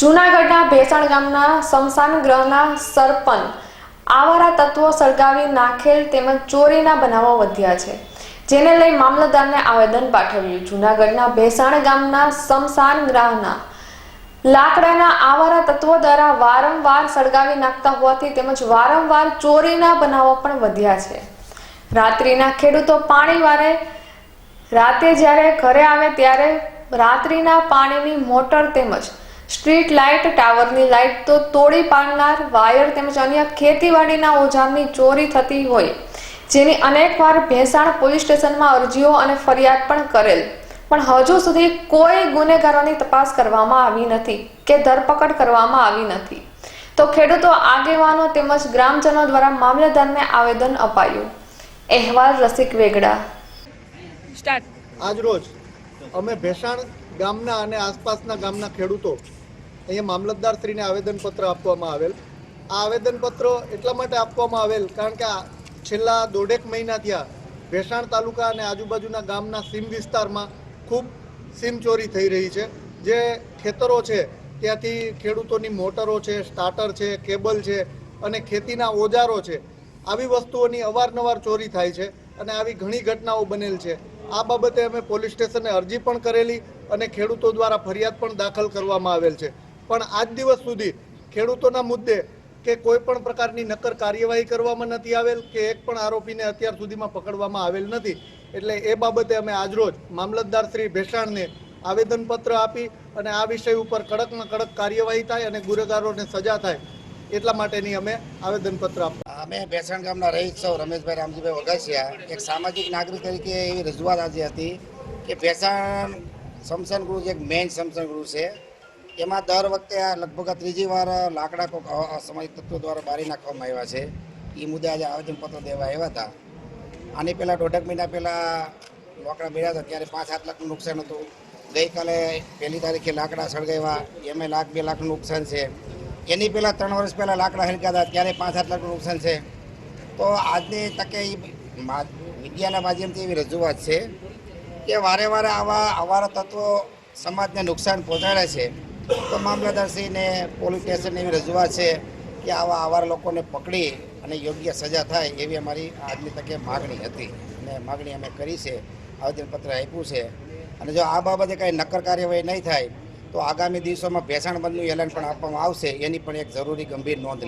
જૂનાગઢના ભેસણ ગામના શમશાન ગ્રહના સરપંચ આવારા તત્વો સળગાવી નાખેલ તેમજ ચોરીના બનાવો વધ્યા છે. જેને લઈ મામલતદારને આવેદન પાઠવ્યું. જૂનાગઢના ભેસાણ ગામના શમશાન ગ્રહના લાકડાના આવારા તત્વો દ્વારા વારંવાર સળગાવી નાખતા હોવાથી તેમજ વારંવાર ચોરીના બનાવો પણ વધ્યા છે. રાત્રિના ખેડૂતો પાણી વારે રાતે જ્યારે ઘરે આવે ત્યારે રાત્રિના પાણીની મોટર તેમજ સ્ટ્રીટ લાઇટ ટાવરની લાઇટ તો તોડી પાડનાર વાયર તેમજ અન્ય ખેતીવાડીના ઓજારની ચોરી થતી હોય. જેની અનેકવાર ભેસાણ પોલીસ સ્ટેશનમાં અરજીઓ અને ફરિયાદ પણ કરેલ. પણ હજુ સુધી કોઈ ગુનેગારોની તપાસ કરવામાં આવી નથી કે ધરપકડ કરવામાં આવી નથી. તો ખેડૂતો આગેવાનો તેમજ ગ્રામજનો દ્વારા મામલતદારને આવેદન અપાયું. અહેવાલ રસિક વેગડા. સ્ટાર્ટ. આજરોજ અમે ભેસાણ ગામના અને આસપાસના ગામના ખેડૂતો અહીંયા મામલતદારશ્રીને આવેદનપત્ર આપવામાં આવેલ. આ આવેદનપત્ર એટલા માટે આપવામાં આવેલ કારણ કે છેલ્લા દોઢેક મહિના થયા ભેસાણ તાલુકા અને આજુબાજુના ગામના સીમ વિસ્તારમાં ખૂબ સીમ ચોરી થઈ રહી છે. જે ખેતરો છે, ત્યાંથી ખેડૂતોની મોટરો છે, સ્ટાર્ટર છે, કેબલ છે અને ખેતીના ઓજારો છે. આવી વસ્તુઓની અવારનવાર ચોરી થાય છે અને આવી ઘણી ઘટનાઓ બનેલ છે. આ બાબતે અમે પોલીસ સ્ટેશને અરજી પણ કરેલી અને ખેડૂતો દ્વારા ફરિયાદ પણ દાખલ કરવામાં આવેલ છે. પણ આજ દિવસ સુધી ખેડૂતોના મુદ્દે કે કોઈ પણ પ્રકારની નક્કર કાર્યવાહી કરવામાં નથી આવેલ, કે એક પણ આરોપીને અત્યાર સુધીમાં પકડવામાં આવેલ નથી. એટલે એ બાબતે અમે આજરોજ મામલતદાર શ્રી ભેસાણને આવેદનપત્ર આપી અને આ વિષય ઉપર કડકમાં કડક કાર્યવાહી થાય અને ગુનેગારોને સજા થાય એટલા માટેની અમે આવેદનપત્ર આપ અમે ભેસાણ ગામના રહીત સૌ, રમેશભાઈ, રામજીભાઈ વગાસિયા એક સામાજિક નાગરિક તરીકે એવી રજૂઆત આજે હતી કે ભેસાણ શમશાન ગૃહ એક મેઇન શમશાન ગૃહ છે એમાં દર વખતે આ લગભગ આ ત્રીજી વાર લાકડા કોઈક અસામાજિક તત્વો દ્વારા બારી નાખવામાં આવ્યા છે. એ મુદ્દે આજે આવેદનપત્ર દેવા આવ્યા હતા. આની પહેલાં દોઢેક મહિના પહેલાં લાકડા મળ્યા હતા, ત્યારે પાંચ સાત લાખનું નુકસાન હતું. ગઈકાલે પહેલી તારીખે લાકડા સળગાવ્યા. એમાં લાખ બે લાખનું નુકસાન છે. એની પહેલાં ત્રણ વર્ષ પહેલાં લાકડા હરક્યા હતા, ત્યારે પાંચ સાત લાખનું નુકસાન છે. તો આજની તકે મીડિયાના માધ્યમથી એવી રજૂઆત છે કે વારે વારે આવા અવારા તત્વો સમાજને નુકસાન પહોંચાડે છે. તો મામલતદારશ્રીને પોલીસ સ્ટેશનની એવી રજૂઆત છે કે આવા આવા લોકોને પકડી અને યોગ્ય સજા થાય એવી અમારી આજની તકે માગણી હતી. અને માગણી અમે કરી છે, આવેદનપત્ર આપ્યું છે. અને જો આ બાબતે કાંઈ નક્કર કાર્યવાહી નહીં થાય, તો આગામી દિવસોમાં ભેસાણ બંધનું એલાન પણ આપવામાં આવશે, એની પણ એક જરૂરી ગંભીર નોંધ